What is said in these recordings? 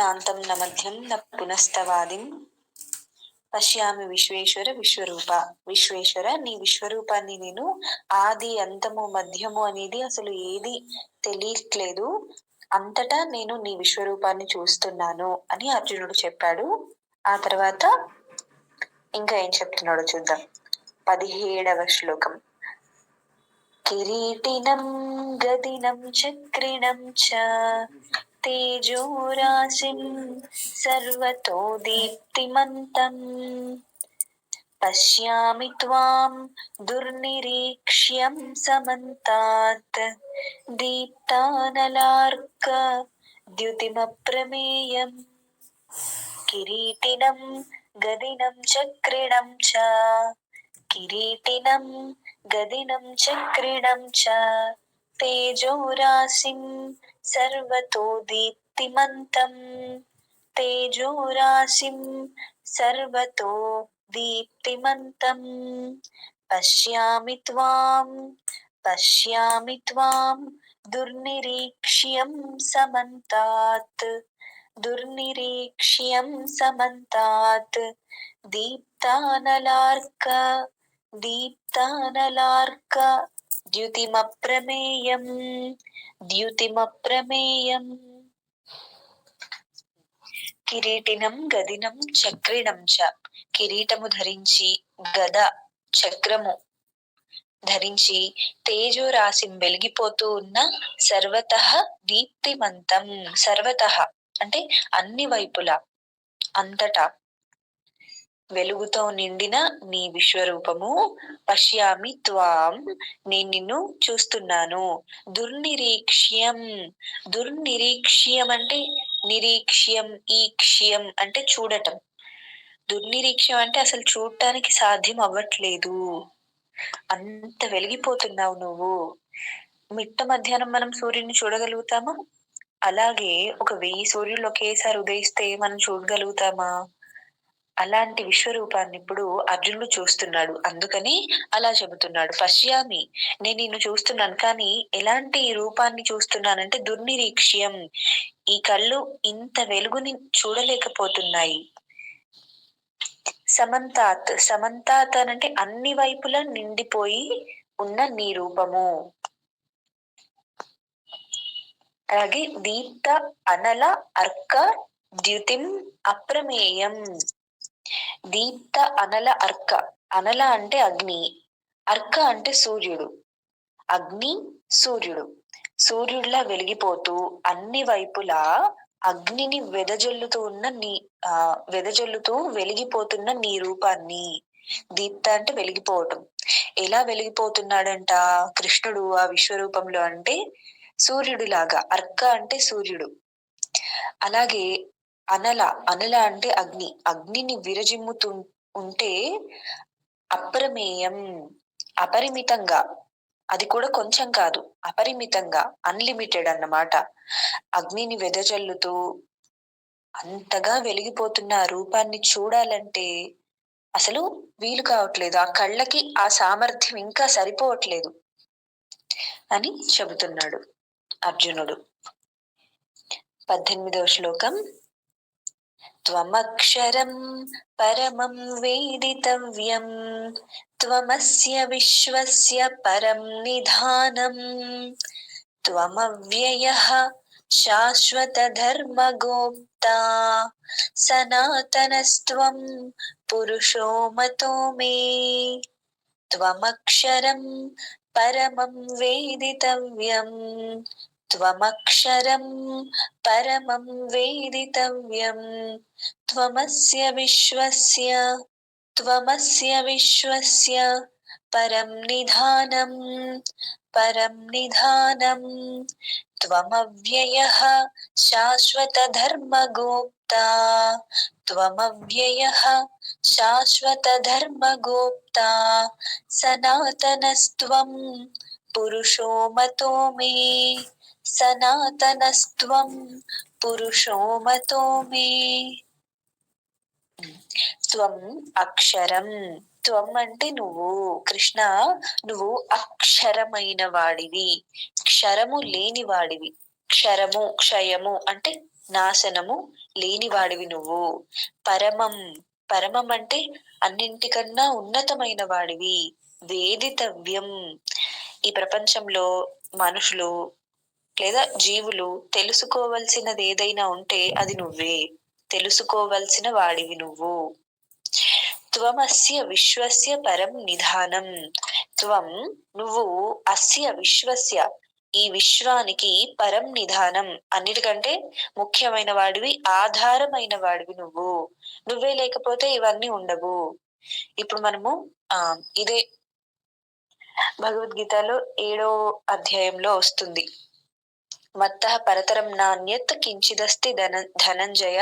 నాంతం న మధ్యం న పునస్తవాదిం పశ్యామి విశ్వేశ్వర విశ్వరూప విశ్వేశ్వర నీ విశ్వరూపాన్ని నేను ఆది అంతము మధ్యము అనేది అసలు ఏది తెలియట్లేదు. అంతటా నేను నీ విశ్వరూపాన్ని చూస్తున్నాను అని అర్జునుడు చెప్పాడు. ఆ తర్వాత ఇంకా ఏం చెప్తున్నాడో చూద్దాం. పదిహేడవ శ్లోకం. కిరీటినం గదినం చక్రిణం చ తేజోరాశిం సర్వతో దీప్తిమంతం పశ్యామి త్వాం దుర్నిరీక్ష్యం సమంతాత్. దీప్తానలార్క ద్యుతిమప్రమేయం. కిరీటినం గదినం చక్రిణం చ. కిరీటినం గదినం చక్రిణం చ. తేజోరాశిం సర్వతో దీప్తిమంతం తేజోరాశిం సర్వతో దీప్తిమంతం పశ్యామి త్వాం పశ్యామి త్వాం దుర్నిరీక్ష్యం సమంతాత్ దుర్నిరీక్ష్యం సమంతాత్ దీప్తానలార్క దీప్తానలార్క ద్యుతిమప్రమేయం ద్యుతిమప్రమేయం కిరీటినం గదినం చక్రిణం చ కిరీటము ధరించి గద చక్రము ధరించి తేజో రాశిం వెలిగిపోతూ ఉన్న సర్వత దీప్తిమంతం। సర్వత అంటే అన్ని వైపులా అంతటా। వెలుగుతో నిండిన నీ విశ్వరూపము. పశ్యామి త్వాం. నేను నిన్ను చూస్తున్నాను. దుర్నిరీక్ష్యం. దుర్నిరీక్ష్యం అంటే నిరీక్ష్యం ఈక్ష్యం అంటే చూడటం. దుర్నిరీక్ష్యం అంటే అసలు చూడటానికి సాధ్యం అవ్వట్లేదు. అంత వెలిగిపోతున్నావు నువ్వు. మిట్ట మధ్యాహ్నం మనం సూర్యుని చూడగలుగుతామా? అలాగే ఒక వెయ్యి సూర్యులు ఒకేసారి ఉదయిస్తే మనం చూడగలుగుతామా? అలాంటి విశ్వరూపాన్ని ఇప్పుడు అర్జునుడు చూస్తున్నాడు. అందుకని అలా చెబుతున్నాడు. పశ్యామి నేను నిన్ను చూస్తున్నాను. కానీ ఎలాంటి రూపాన్ని చూస్తున్నానంటే దుర్నిరీక్ష్యం. ఈ కళ్ళు ఇంత వెలుగుని చూడలేకపోతున్నాయి. సమంతాత్ సమంతాత్ అనంటే అన్ని వైపులా నిండిపోయి ఉన్న నీ రూపము. అలాగే దీప్త అనల అర్క ద్యుతిం అప్రమేయం. దీప్త అనల అర్క. అనల అంటే అగ్ని. అర్క అంటే సూర్యుడు. అగ్ని సూర్యుడు. సూర్యుడిలా వెలిగిపోతూ అన్ని వైపులా అగ్నిని వెదజల్లుతూ ఉన్న నీ ఆ వెదజల్లుతూ వెలిగిపోతున్న నీ రూపాన్ని దీప్త అంటే వెలిగిపోవటం. ఎలా వెలిగిపోతున్నాడంట? కృష్ణుడు ఆ విశ్వరూపంలో అంటే సూర్యుడిలాగా. అర్క అంటే సూర్యుడు. అలాగే అనల అనల అంటే అగ్ని. అగ్నిని విరజిమ్ముతూ ఉంటే అప్రమేయం అపరిమితంగా. అది కూడా కొంచెం కాదు అపరిమితంగా అన్లిమిటెడ్ అన్నమాట. అగ్నిని వెదజల్లుతూ అంతగా వెలిగిపోతున్న ఆ రూపాన్ని చూడాలంటే అసలు వీలు కావట్లేదు. ఆ కళ్ళకి ఆ సామర్థ్యం ఇంకా సరిపోవట్లేదు అని చెబుతున్నాడు అర్జునుడు. పద్దెనిమిదవ శ్లోకం. త్వమక్షరం పరమం వేదితవ్యం త్వమస్య విశ్వస్య పరం నిధానం త్వమవ్యయః శాశ్వతధర్మగోప్తా సనాతనస్త్వం పురుషో మతో మే త్వమక్షరం పరమం వేదితవ్యం త్వమక్షరం పరమం వేదితవ్యం త్వమస్య విశ్వస్య త్వమస్య విశ్వస్య పరం నిధానం పరం నిధానం త్వమవ్యయః శాశ్వతధర్మగోప్తా త్వమవ్యయః శాశ్వతధర్మగోప్తా సనాతనస్త్వం పురుషో మతో మే సనాతనస్త్వం పురుషో మతో మే. త్వం అక్షరం. త్వం అంటే నువ్వు. కృష్ణ నువ్వు అక్షరమైన వాడివి. క్షరము లేని వాడివి. క్షరము క్షయము అంటే నాశనము లేని వాడివి నువ్వు. పరమం. పరమం అంటే అన్నింటికన్నా ఉన్నతమైన వాడివి. వేదితవ్యం. ఈ ప్రపంచంలో మనుషులు లేదా జీవులు తెలుసుకోవలసినది ఏదైనా ఉంటే అది నువ్వే. తెలుసుకోవలసిన వాడివి నువ్వు. త్వమస్య విశ్వస్య పరం నిధానం. త్వం నువ్వు అస్య విశ్వస్య. ఈ విశ్వానికి పరం నిధానం అన్నిటికంటే ముఖ్యమైన వాడివి ఆధారమైన వాడివి నువ్వు. నువ్వే లేకపోతే ఇవన్నీ ఉండవు. ఇప్పుడు మనము ఆ ఇదే భగవద్గీతలో ఏడో అధ్యాయంలో వస్తుంది. మత్త పరతరం నాణ్యత్ కించిదస్తి ధన ధనంజయ.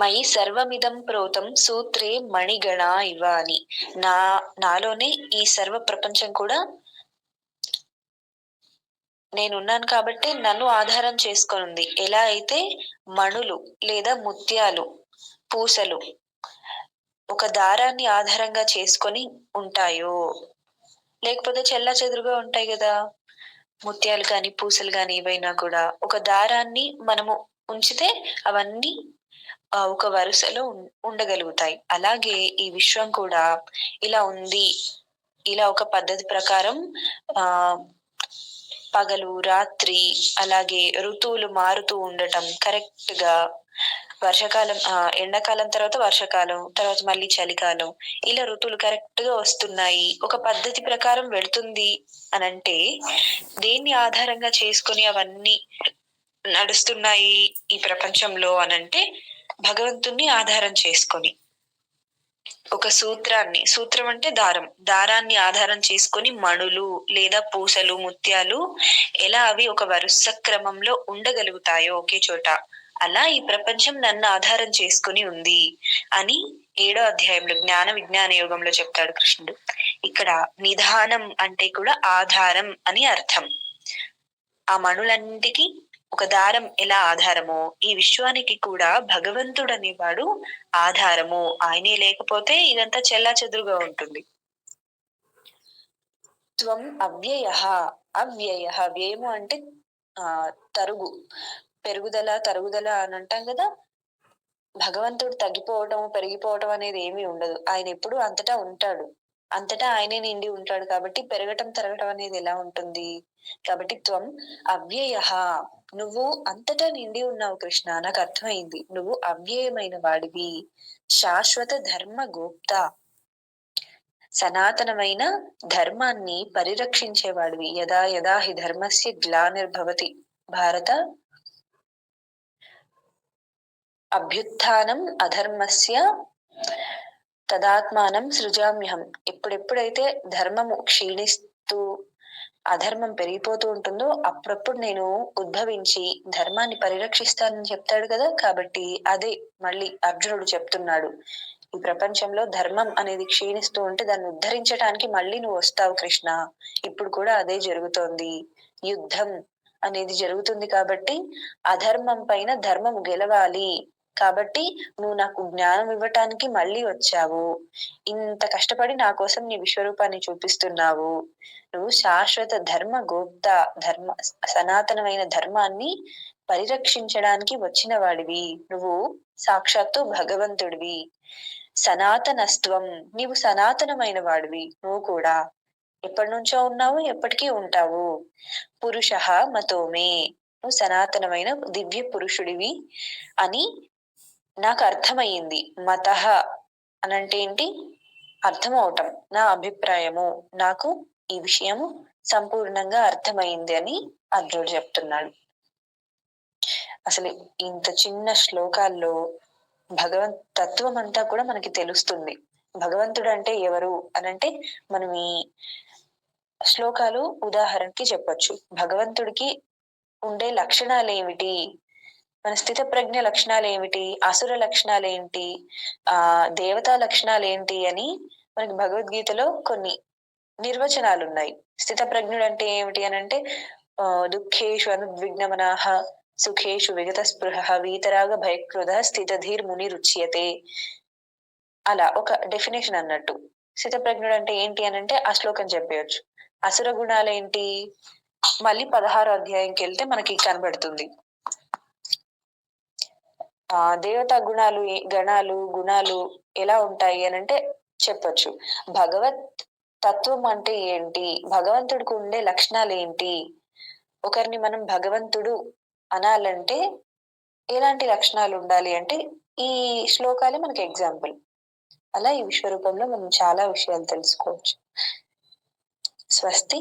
మై సర్వమిదం ప్రోతం సూత్రే మణిగణ ఇవ అని నా నాలోనే ఈ సర్వ ప్రపంచం కూడా నేనున్నాను కాబట్టి నన్ను ఆధారం చేసుకొనుంది. ఎలా అయితే మణులు లేదా ముత్యాలు పూసలు ఒక దారాన్ని ఆధారంగా చేసుకొని ఉంటాయో లేకపోతే చెల్లా చెదురుగా ఉంటాయి కదా. ముత్యాలు కానీ పూసలు కానీ ఏవైనా కూడా ఒక దారాన్ని మనము ఉంచితే అవన్నీ ఒక వరుసలో ఉండగలుగుతాయి. అలాగే ఈ విశ్వం కూడా ఇలా ఉంది. ఇలా ఒక పద్ధతి ప్రకారం ఆ పగలు రాత్రి అలాగే ఋతువులు మారుతూ ఉండటం కరెక్ట్గా వర్షాకాలం ఆ ఎండాకాలం తర్వాత వర్షాకాలం తర్వాత మళ్ళీ చలికాలం ఇలా ఋతువులు కరెక్ట్గా వస్తున్నాయి. ఒక పద్ధతి ప్రకారం వెళుతుంది అని అంటే దేన్ని ఆధారంగా చేసుకుని అవన్నీ నడుస్తున్నాయి ఈ ప్రపంచంలో అనంటే భగవంతుణ్ణి ఆధారం చేసుకొని. ఒక సూత్రాన్ని సూత్రం అంటే దారం. దారాన్ని ఆధారం చేసుకొని మణులు లేదా పూసలు ముత్యాలు ఎలా అవి ఒక వరుస క్రమంలో ఉండగలుగుతాయో ఒకే చోట. అలా ఈ ప్రపంచం నన్ను ఆధారం చేసుకుని ఉంది అని ఏడో అధ్యాయంలో జ్ఞాన విజ్ఞాన యోగంలో చెప్తాడు కృష్ణుడు. ఇక్కడ నిధానం అంటే కూడా ఆధారం అని అర్థం. ఆ మణులన్నిటికీ ఒక దారం ఎలా ఆధారమో ఈ విశ్వానికి కూడా భగవంతుడు అనేవాడు ఆధారము. ఆయనే లేకపోతే ఇదంతా చెల్లా చెదురుగా ఉంటుంది. త్వం అవ్యయ. అవ్యయ. వ్యయము అంటే ఆ తరుగు. పెరుగుదల తరుగుదల అని అంటాం కదా? భగవంతుడు తగ్గిపోవటం పెరిగిపోవటం అనేది ఏమీ ఉండదు. ఆయన ఎప్పుడు అంతటా ఉంటాడు. అంతటా ఆయనే నిండి ఉంటాడు కాబట్టి పెరగటం తరగటం అనేది ఎలా ఉంటుంది? కాబట్టి త్వం అవ్యయ. నువ్వు అంతటా నిండి ఉన్నావు కృష్ణ. నాకు అర్థమైంది. నువ్వు అవ్యయమైన వాడివి. శాశ్వత ధర్మ గోప్త సనాతనమైన ధర్మాన్ని పరిరక్షించేవాడివి. యదా యదా హి ధర్మస్య గ్లానిర్భవతి. భారత అభ్యుత్నం అధర్మస్య తదాత్మానం సృజామ్యహం. ఎప్పుడెప్పుడైతే ధర్మము క్షీణిస్తూ అధర్మం పెరిగిపోతూ ఉంటుందో అప్పుడప్పుడు నేను ఉద్భవించి ధర్మాన్ని పరిరక్షిస్తానని చెప్తాడు కదా కాబట్టి అదే మళ్ళీ అర్జునుడు చెప్తున్నాడు. ఈ ప్రపంచంలో ధర్మం అనేది క్షీణిస్తూ ఉంటే దాన్ని ఉద్ధరించడానికి మళ్ళీ నువ్వు వస్తావు కృష్ణ. ఇప్పుడు కూడా అదే జరుగుతోంది. యుద్ధం అనేది జరుగుతుంది కాబట్టి అధర్మం పైన ధర్మం గెలవాలి. కాబట్టి నువ్వు నాకు జ్ఞానం ఇవ్వటానికి మళ్ళీ వచ్చావు. ఇంత కష్టపడి నా కోసం నీ విశ్వరూపాన్ని చూపిస్తున్నావు. నువ్వు శాశ్వత ధర్మ గోప్త ధర్మ సనాతనమైన ధర్మాన్ని పరిరక్షించడానికి వచ్చిన వాడివి నువ్వు సాక్షాత్తు భగవంతుడివి. సనాతనస్త్వం నీవు సనాతనమైన వాడివి. నువ్వు కూడా ఎప్పటి నుంచో ఉన్నావు ఎప్పటికీ ఉంటావు. పురుష మతోమే. నువ్వు సనాతనమైన దివ్య పురుషుడివి అని నాకు అర్థమయ్యింది. మత అనంటే ఏంటి? అర్థం అవటం నా అభిప్రాయము. నాకు ఈ విషయము సంపూర్ణంగా అర్థమైంది అని అర్జునుడు చెప్తున్నాడు. అసలు ఇంత చిన్న శ్లోకాల్లో భగవంత్ తత్వం అంతా కూడా మనకి తెలుస్తుంది. భగవంతుడు అంటే ఎవరు అనంటే మనం ఈ శ్లోకాలు ఉదాహరణకి చెప్పొచ్చు. భగవంతుడికి ఉండే లక్షణాలు ఏమిటి మన స్థిత ప్రజ్ఞ లక్షణాలు ఏమిటి అసుర లక్షణాలు ఏంటి ఆ దేవతా లక్షణాలు ఏంటి అని మనకి భగవద్గీతలో కొన్ని నిర్వచనాలు ఉన్నాయి స్థిత ప్రజ్ఞుడు అంటే ఏమిటి అని అంటే దుఃఖేషు అనుద్విగ్నమనాహ సుఖేషు విగత స్పృహ వీతరాగ భయకృద స్థితధీర్ ముని రుచ్యతే. అలా ఒక డెఫినేషన్ అన్నట్టు. స్థిత ప్రజ్ఞుడు అంటే ఏంటి అని అంటే ఆ శ్లోకం చెప్పేయచ్చు. అసుర గుణాలు ఏంటి మళ్ళీ పదహారు అధ్యాయంకి వెళ్తే మనకి కనబడుతుంది. ఆ దేవతా గుణాలు గణాలు గుణాలు ఎలా ఉంటాయి అని అంటే చెప్పొచ్చు. భగవత్ తత్వం అంటే ఏంటి? భగవంతుడికి ఉండే లక్షణాలు ఏంటి? ఒకరిని మనం భగవంతుడు అనాలంటే ఎలాంటి లక్షణాలు ఉండాలి అంటే ఈ శ్లోకాలే మనకి ఎగ్జాంపుల్. అలా ఈ విశ్వరూపంలో మనం చాలా విషయాలు తెలుసుకోవచ్చు. స్వస్తి